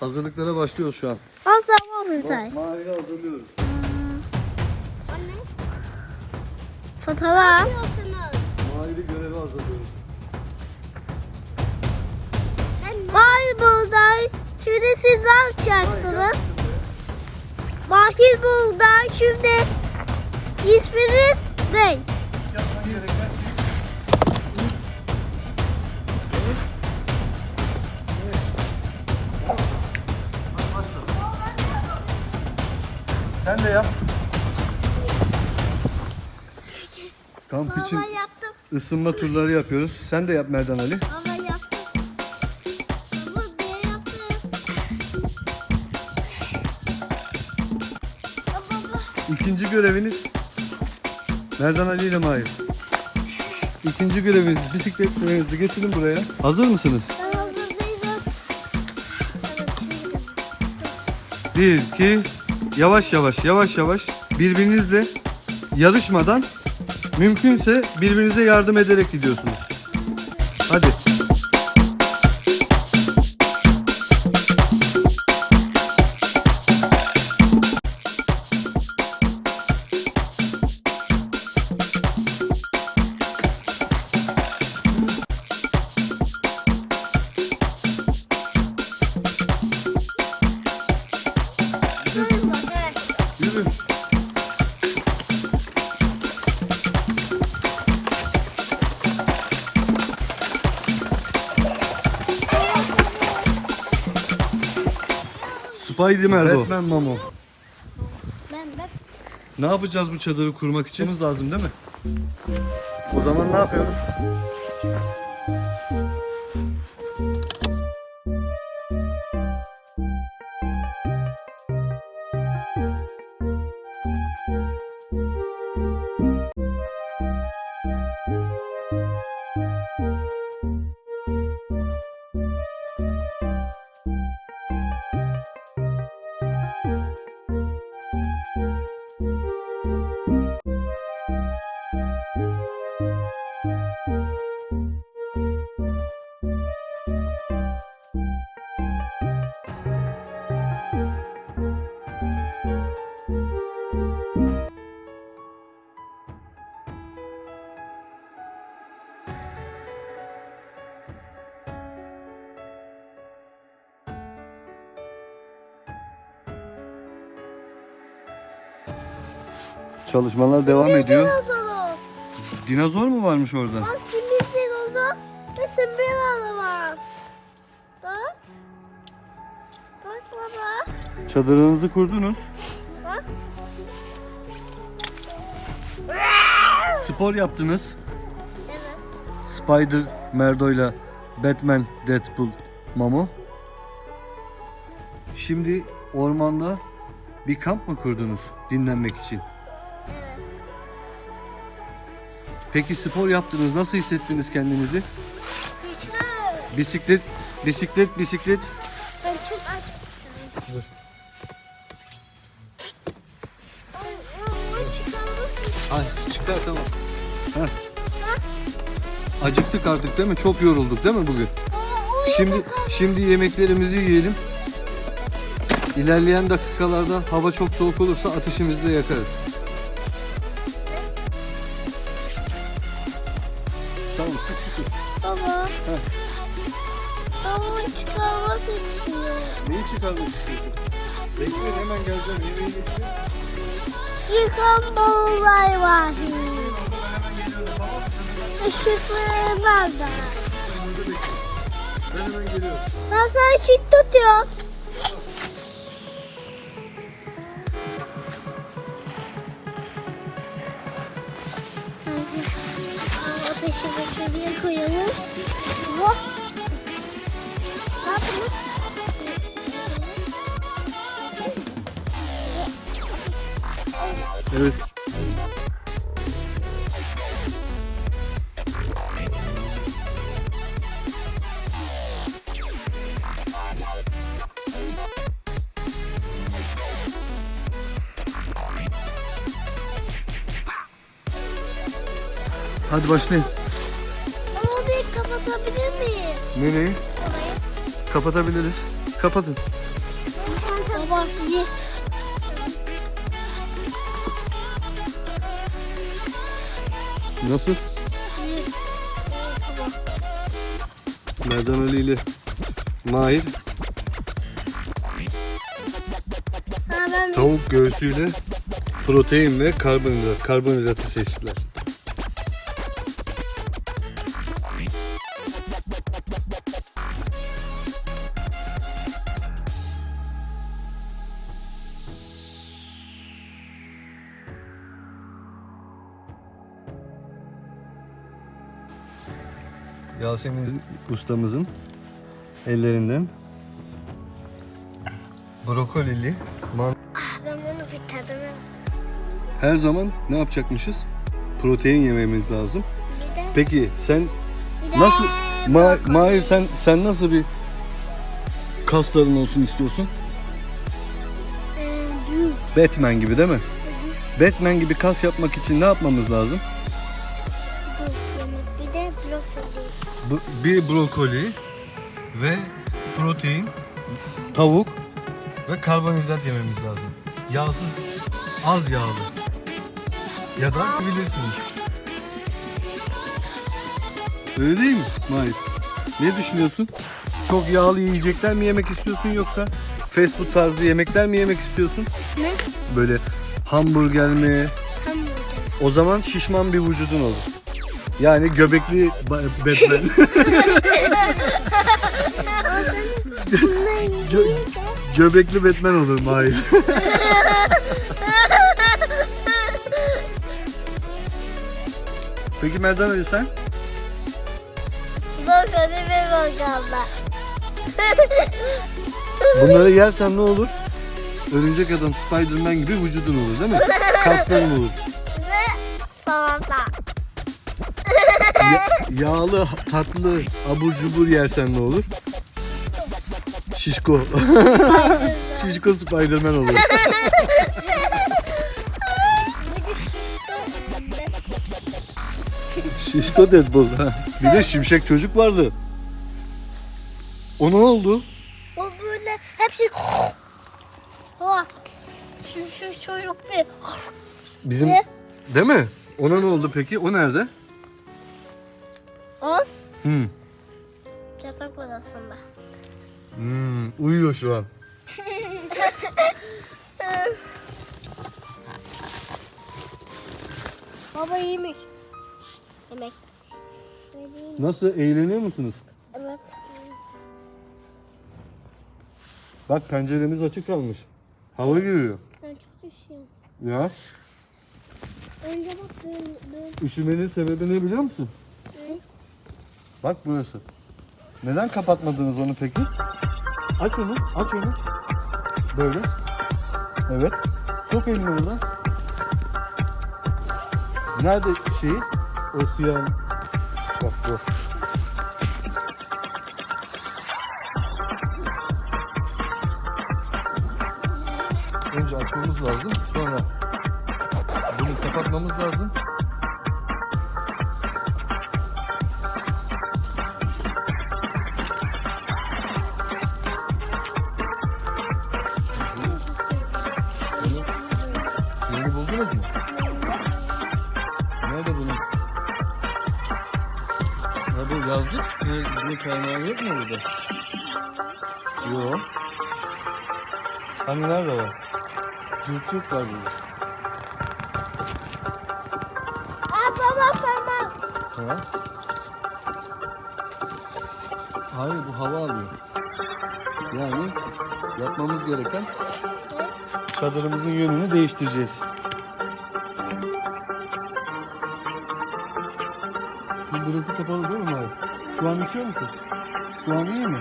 Hazırlıklara başlıyoruz şu an. O zaman say. Mahir'i hazırlıyoruz. Anne. Fotoğraf. Mahir'i göreve hazırlıyoruz. Mahir buğday. Şimdi siz ne yapacaksınız? Mahir buğday. Şimdi isminiz ne? Yapman gereken Sen de yap. Kamp için Baba yaptım. ısınma turları yapıyoruz. Sen de yap Merdan Ali. Baba yaptım. Baba ben yaptım. Baba. İkinci göreviniz Merdan Ali ile Mahir. İkinci göreviniz bisikletlerinizi getirin buraya. Hazır mısınız? Ben hazır değilim. Evet, Bir, iki, yavaş yavaş, yavaş yavaş birbirinizle yarışmadan mümkünse birbirinize yardım ederek gidiyorsunuz. Hadi. Spiderman o. Batman Mamo. Ben ben. Ne yapacağız bu çadırı kurmak için? Lazım değil mi? O zaman ne yapıyoruz? Çalışmalar devam ediyor. Dinozor. Dinozor mu varmış orada? Bak şimdi dinozor ve sümbül var. Bak. Bak baba. Çadırınızı kurdunuz. Bak. Spor yaptınız. Evet. Spider Merdo'yla Batman Deadpool Mamo. Şimdi ormanda bir kamp mı kurdunuz dinlenmek için? Peki spor yaptınız. Nasıl hissettiniz kendinizi? Güçlü. Bisiklet, bisiklet, bisiklet. Ben çok aç. Dur. Ay, çıkar tamam. Heh. Acıktık artık değil mi? Çok yorulduk değil mi bugün? Şimdi şimdi yemeklerimizi yiyelim. İlerleyen dakikalarda hava çok soğuk olursa ateşimizi de yakarız. Baba çıkarmak istiyor. Neyi çıkarmak istiyorsun? Bekleyin hemen geleceğim. Yemeği getireyim. Yıkan balıklar var. Işıkları nerede? Ben hemen geliyorum. Ben sana çit tutuyorum. Ateşe beklemeye koyalım. Hop. Ne? Evet. Hadi başlayın. Kapatabilir miyim? Nereye? Orayı. Kapatabiliriz. Kapatın. Baba ye. Nasıl? Ye. Merdan Ali ile Mahir Ha ben tavuk göğsüyle protein ve karbonhidrat, karbonhidratı seçtiler. Yasemin ustamızın ellerinden brokolili man Ah, ben bunu bitirdim. her zaman ne yapacakmışız? Protein yememiz lazım. Bir de Peki sen bir de nasıl Ma. Mahir sen sen nasıl bir kasların olsun istiyorsun? Ee. Batman gibi değil mi? Batman gibi kas yapmak için ne yapmamız lazım? Bir brokoli ve protein, tavuk ve karbonhidrat yememiz lazım. Yağsız, az yağlı. Ya da bilirsiniz. Öyle değil mi Mahir? Ne düşünüyorsun? Çok yağlı yiyecekler mi yemek istiyorsun yoksa fast food tarzı yemekler mi yemek istiyorsun? Ne? Böyle hamburger mi? Hamburger. O zaman şişman bir vücudun olur. Yani göbekli ba- Batman. Yiyince Göbekli Batman olur Mahir. Peki Merdan Ali sen? ve brokoli. Bunları yersen ne olur? Örümcek adam Spiderman gibi vücudun olur değil mi? Kasların olur. ve salata. Ya- yağlı, tatlı, abur cubur yersen ne olur? Şişko. Şişko Spiderman olur. Şişko Deadpool. Bir de şimşek çocuk vardı. O ne oldu? O böyle hepsi Ha. Şu şu çocuk bir Bizim Ne? değil mi? Ona ne oldu peki? O nerede? O Hmm. yatak odasında. Hmm, uyuyor şu an. Baba iyiymiş. Yemek. Nasıl eğleniyor musunuz? Evet. Bak penceremiz açık kalmış. Hava giriyor. Ben çok üşüyorum. Ya Önce bak böyle, böyle. üşümenin sebebi ne biliyor musun? Ne? Bak burası. Neden kapatmadınız onu peki? Aç onu, aç onu. Böyle. Evet. Sok elini oradan. Nerede şeyi? O siyah. Bak bu. Önce açmamız lazım. Sonra bunu kapatmamız lazım. Bir kaynağı yok mu burada? Yok. Hani nerede var? Cırt cırt var burada. Aa baba tamam. Ha? Hayır bu hava alıyor. Yani yapmamız gereken çadırımızın yönünü değiştireceğiz. Burası kapalı değil mi Mahir? Şu an üşüyor musun? Şu an iyi mi?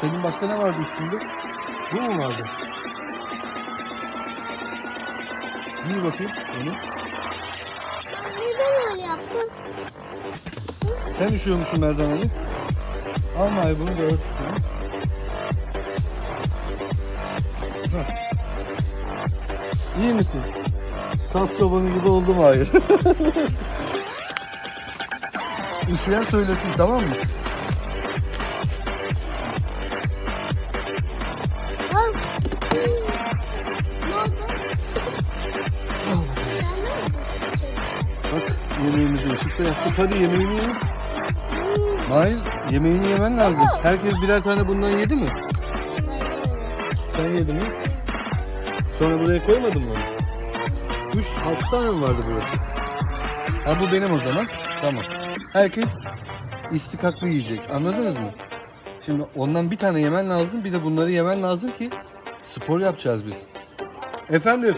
Senin başka ne vardı üstünde? Bu mu vardı? Giy bakayım onu. Neden öyle yaptın? Sen üşüyor musun Merdan Ali? Al Mahir bunu da ört üstüne. İyi misin? Saf çobanı gibi oldu Mahir. üşüyen söylesin tamam mı? Bak yemeğimizi ışıkta yaptık. Hadi yemeğini ye. Hayır yemeğini yemen lazım. Herkes birer tane bundan yedi mi? Sen yedin mi? Sonra buraya koymadın mı onu? Üç, altı tane mi vardı burası? Ha bu benim o zaman. Tamam. Herkes istikaklı yiyecek. Anladınız mı? Şimdi ondan bir tane yemen lazım. Bir de bunları yemen lazım ki spor yapacağız biz. Efendim?